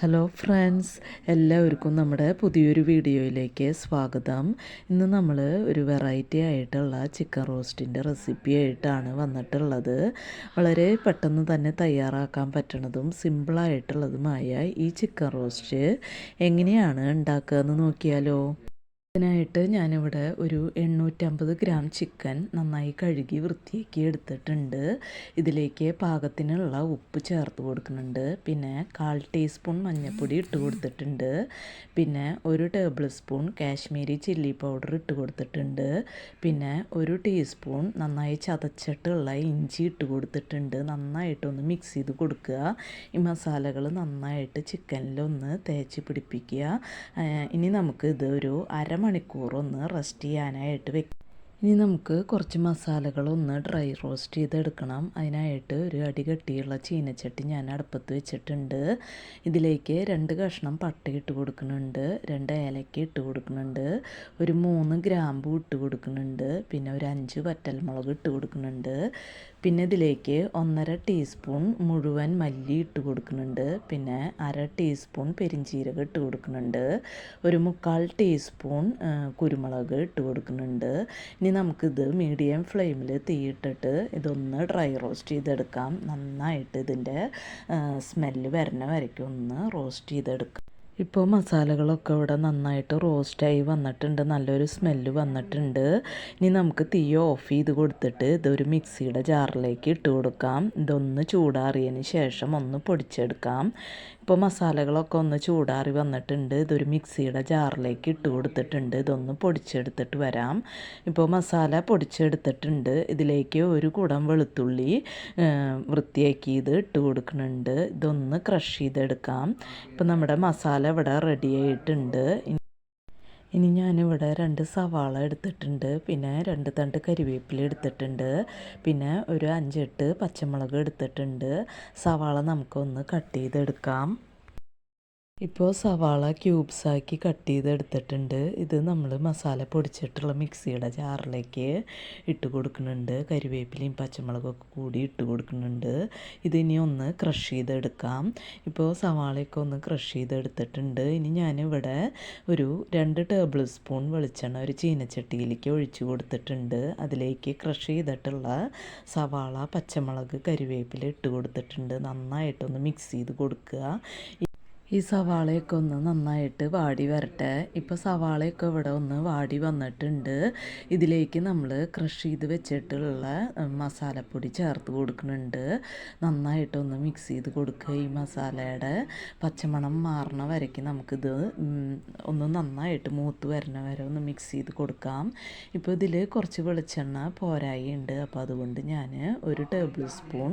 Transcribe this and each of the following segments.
Hello friends എല്ലാവർക്കും നമ്മുടെ പുതിയൊരു വീഡിയോയിലേക്ക് സ്വാഗതം. ഇന്ന് നമ്മൾ ഒരു വെറൈറ്റി ആയിട്ടുള്ള ചിക്കൻ റോസ്റ്റിന്റെ റെസിപ്പി ആയിട്ടാണ് വന്നിട്ടുള്ളത്. വളരെ പെട്ടെന്ന് തന്നെ തയ്യാറാക്കാൻ പറ്റണതും സിമ്പിളായിട്ടുള്ളതുമായ ഈ ചിക്കൻ റോസ്റ്റ് എങ്ങനെയാണ് ഉണ്ടാക്കുക എന്ന് നോക്കിയാലോ? അതിനായിട്ട് ഞാനിവിടെ ഒരു എണ്ണൂറ്റമ്പത് ഗ്രാം ചിക്കൻ നന്നായി കഴുകി വൃത്തിയാക്കി എടുത്തിട്ടുണ്ട്. ഇതിലേക്ക് പാകത്തിനുള്ള ഉപ്പ് ചേർത്ത് കൊടുക്കുന്നുണ്ട്. പിന്നെ കാൽ ടീസ്പൂൺ മഞ്ഞൾപ്പൊടി ഇട്ട് കൊടുത്തിട്ടുണ്ട്. പിന്നെ ഒരു table spoon Kashmiri chilli powder ഇട്ട് കൊടുത്തിട്ടുണ്ട്. പിന്നെ ഒരു ടീസ്പൂൺ നന്നായി ചതച്ചിട്ടുള്ള ഇഞ്ചി ഇട്ട് കൊടുത്തിട്ടുണ്ട്. നന്നായിട്ടൊന്ന് മിക്സ് ചെയ്ത് കൊടുക്കുക. ഈ മസാലകൾ നന്നായിട്ട് ചിക്കനിലൊന്ന് തേച്ച് പിടിപ്പിക്കുക. ഇനി നമുക്ക് ഇത് ഒരു അരമണി മണിക്കൂർ റസ്റ്റ് റെസ്റ്റ് ചെയ്യാനായിട്ട് വെക്കും. ഇനി നമുക്ക് കുറച്ച് മസാലകളൊന്ന് ഡ്രൈ റോസ്റ്റ് ചെയ്തെടുക്കണം. അതിനായിട്ട് ഒരു അടി കട്ടിയുള്ള ചീനച്ചട്ടി ഞാൻ അടുപ്പത്ത് വെച്ചിട്ടുണ്ട്. ഇതിലേക്ക് രണ്ട് കഷ്ണം പട്ട ഇട്ട് കൊടുക്കുന്നുണ്ട്. രണ്ട് ഏലക്ക ഇട്ട് കൊടുക്കുന്നുണ്ട്. ഒരു മൂന്ന് ഗ്രാമ്പു ഇട്ട് കൊടുക്കുന്നുണ്ട്. പിന്നെ ഒരു അഞ്ച് വറ്റൽമുളക് ഇട്ട് കൊടുക്കുന്നുണ്ട്. പിന്നെ ഇതിലേക്ക് ഒന്നര ടീസ്പൂൺ മുഴുവൻ മല്ലി ഇട്ട് കൊടുക്കുന്നുണ്ട്. പിന്നെ അര ടീസ്പൂൺ പെരിഞ്ചീരകം ഇട്ട് കൊടുക്കുന്നുണ്ട്. ഒരു മുക്കാൽ ടീസ്പൂൺ കുരുമുളക് ഇട്ട് കൊടുക്കുന്നുണ്ട്. ഇനി നമുക്കിത് മീഡിയം ഫ്ലെയിമിൽ തീയിട്ടിട്ട് ഇതൊന്ന് ഡ്രൈ റോസ്റ്റ് ചെയ്തെടുക്കാം. നന്നായിട്ട് ഇതിന്റെ സ്മെല്ല് വരണ വരയ്ക്കും ഒന്ന് റോസ്റ്റ് ചെയ്തെടുക്കാം. ഇപ്പോൾ മസാലകളൊക്കെ ഇവിടെ നന്നായിട്ട് റോസ്റ്റായി വന്നിട്ടുണ്ട്. നല്ലൊരു സ്മെല്ല് വന്നിട്ടുണ്ട്. ഇനി നമുക്ക് തീ ഓഫ് ചെയ്ത് കൊടുത്തിട്ട് ഇതൊരു മിക്സിയുടെ ജാറിലേക്ക് ഇട്ട് കൊടുക്കാം. ഇതൊന്ന് ചൂടാറിയതിന് ശേഷം ഒന്ന് പൊടിച്ചെടുക്കാം. ഇപ്പോൾ മസാലകളൊക്കെ ഒന്ന് ചൂടാറി വന്നിട്ടുണ്ട്. ഇതൊരു മിക്സിയുടെ ജാറിലേക്ക് ഇട്ട് കൊടുത്തിട്ടുണ്ട്. ഇതൊന്ന് പൊടിച്ചെടുത്തിട്ട് വരാം. ഇപ്പോൾ മസാല പൊടിച്ചെടുത്തിട്ടുണ്ട്. ഇതിലേക്ക് ഒരു കുടം വെളുത്തുള്ളി വൃത്തിയാക്കി ഇത് ഇട്ട് കൊടുക്കുന്നുണ്ട്. ഇതൊന്ന് ക്രഷ് ചെയ്തെടുക്കാം. ഇപ്പോൾ നമ്മുടെ മസാല ഇവിടെ റെഡി ആയിട്ടുണ്ട്. ഇനി ഞാനിവിടെ രണ്ട് സവാള എടുത്തിട്ടുണ്ട്. പിന്നെ രണ്ട് തണ്ട് കരിവേപ്പില എടുത്തിട്ടുണ്ട്. പിന്നെ ഒരു അഞ്ചെട്ട് പച്ചമുളക് എടുത്തിട്ടുണ്ട്. സവാള നമുക്കൊന്ന് കട്ട് ചെയ്തെടുക്കാം. ഇപ്പോൾ സവാള ക്യൂബ്സാക്കി കട്ട് ചെയ്തെടുത്തിട്ടുണ്ട്. ഇത് നമ്മൾ മസാല പൊടിച്ചിട്ടുള്ള മിക്സിയുടെ ജാറിലേക്ക് ഇട്ട് കൊടുക്കുന്നുണ്ട്. കരിവേപ്പിലയും പച്ചമുളകൊക്കെ കൂടി ഇട്ട് കൊടുക്കുന്നുണ്ട്. ഇതിനി ഒന്ന് ക്രഷ് ചെയ്തെടുക്കാം. ഇപ്പോൾ സവാളയൊക്കെ ഒന്ന് ക്രഷ് ചെയ്തെടുത്തിട്ടുണ്ട്. ഇനി ഞാനിവിടെ ഒരു രണ്ട് ടേബിൾ സ്പൂൺ വെളിച്ചെണ്ണ ഒരു ചീനച്ചട്ടിയിലേക്ക് ഒഴിച്ചു കൊടുത്തിട്ടുണ്ട്. അതിലേക്ക് ക്രഷ് ചെയ്തിട്ടുള്ള സവാള പച്ചമുളക് കരിവേപ്പില ഇട്ട് കൊടുത്തിട്ടുണ്ട്. നന്നായിട്ടൊന്ന് മിക്സ് ചെയ്ത് കൊടുക്കുക. ഈ സവാളയൊക്കെ ഒന്ന് നന്നായിട്ട് വാടി വരട്ടെ. ഇപ്പോൾ സവാളയൊക്കെ ഇവിടെ ഒന്ന് വാടി വന്നിട്ടുണ്ട്. ഇതിലേക്ക് നമ്മൾ ക്രഷ് ചെയ്ത് വെച്ചിട്ടുള്ള മസാലപ്പൊടി ചേർത്ത് കൊടുക്കുന്നുണ്ട്. നന്നായിട്ടൊന്ന് മിക്സ് ചെയ്ത് കൊടുക്കുക ഈ മസാലയുടെ. പച്ചമണം മാറണ വരയ്ക്ക് നമുക്കിത് ഒന്ന് നന്നായിട്ട് മൂത്ത് വരണ വരെ ഒന്ന് മിക്സ് ചെയ്ത് കൊടുക്കാം. ഇപ്പോൾ ഇതിൽ കുറച്ച് വെളിച്ചെണ്ണ പോരായി ഉണ്ട് അപ്പോൾ അതുകൊണ്ട് ഞാൻ ഒരു ടേബിൾ സ്പൂൺ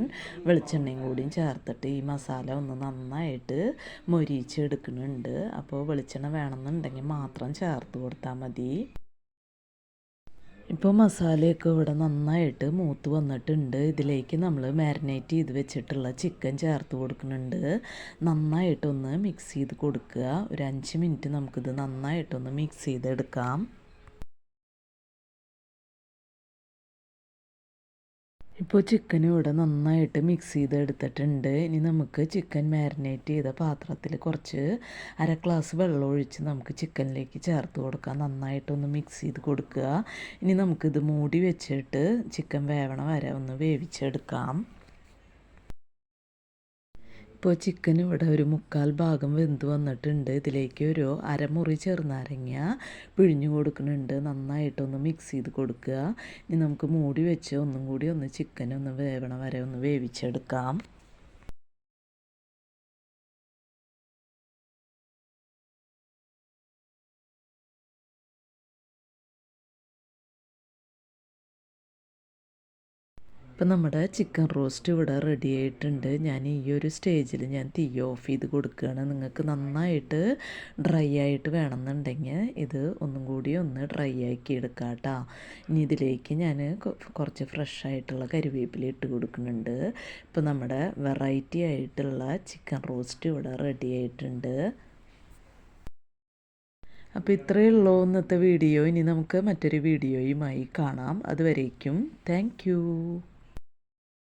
വെളിച്ചെണ്ണയും കൂടിയും ചേർത്തിട്ട് ഈ മസാല ഒന്ന് നന്നായിട്ട് മൊരിച്ചെടുക്കുന്നുണ്ട് അപ്പോൾ വെളിച്ചെണ്ണ വേണമെന്നുണ്ടെങ്കിൽ മാത്രം ചേർത്ത് കൊടുത്താൽ മതി. ഇപ്പോൾ മസാലയൊക്കെ ഇവിടെ നന്നായിട്ട് മൂത്ത് വന്നിട്ടുണ്ട്. ഇതിലേക്ക് നമ്മൾ മാരിനേറ്റ് ചെയ്ത് വെച്ചിട്ടുള്ള ചിക്കൻ ചേർത്ത് കൊടുക്കുന്നുണ്ട്. നന്നായിട്ടൊന്ന് മിക്സ് ചെയ്ത് കൊടുക്കുക. ഒരു അഞ്ച് മിനിറ്റ് നമുക്കിത് നന്നായിട്ടൊന്ന് മിക്സ് ചെയ്തെടുക്കാം. ഇപ്പോൾ ചിക്കൻ ഇവിടെ നന്നായിട്ട് മിക്സ് ചെയ്ത് എടുത്തിട്ടുണ്ട് ഇനി നമുക്ക് ചിക്കൻ മാരിനേറ്റ് ചെയ്ത പാത്രത്തിൽ കുറച്ച് അര ഗ്ലാസ് വെള്ളം ഒഴിച്ച് നമുക്ക് ചിക്കനിലേക്ക് ചേർത്ത് കൊടുക്കാം. നന്നായിട്ടൊന്ന് മിക്സ് ചെയ്ത് കൊടുക്കുക. ഇനി നമുക്കിത് മൂടി വെച്ചിട്ട് ചിക്കൻ വേവണ വരെ ഒന്ന് വേവിച്ചെടുക്കാം. ഇപ്പോൾ ചിക്കൻ ഇവിടെ ഒരു മുക്കാൽ ഭാഗം വെന്ത് വന്നിട്ടുണ്ട്. ഇതിലേക്ക് ഒരു അരമുറി ചെറുനാരങ്ങ പിഴിഞ്ഞു കൊടുക്കുന്നുണ്ട്. നന്നായിട്ടൊന്ന് മിക്സ് ചെയ്ത് കൊടുക്കുക. ഇനി നമുക്ക് മൂടി വെച്ച് ഒന്നും കൂടി ഒന്ന് ചിക്കൻ ഒന്ന് വേവണ വരെ ഒന്ന് വേവിച്ചെടുക്കാം. ഇപ്പം നമ്മുടെ ചിക്കൻ റോസ്റ്റ് ഇവിടെ റെഡി ആയിട്ടുണ്ട്. ഞാൻ ഈ ഒരു സ്റ്റേജിൽ ഞാൻ തീ ഓഫ് ചെയ്ത് കൊടുക്കുകയാണ്. നിങ്ങൾക്ക് നന്നായിട്ട് ഡ്രൈ ആയിട്ട് വേണമെന്നുണ്ടെങ്കിൽ ഇത് ഒന്നും കൂടി ഒന്ന് ഡ്രൈ ആക്കി എടുക്കാം കേട്ടോ. ഇനി ഇതിലേക്ക് ഞാൻ കുറച്ച് ഫ്രഷ് ആയിട്ടുള്ള കരിവേപ്പില ഇട്ട് കൊടുക്കുന്നുണ്ട്. ഇപ്പം നമ്മുടെ വെറൈറ്റി ആയിട്ടുള്ള ചിക്കൻ റോസ്റ്റ് ഇവിടെ റെഡി ആയിട്ടുണ്ട്. അപ്പോൾ ഇത്രയേ ഉള്ളൂ ഇന്നത്തെ വീഡിയോ ഇനി നമുക്ക് മറ്റൊരു വീഡിയോയുമായി കാണാം. അതുവരേക്കും താങ്ക്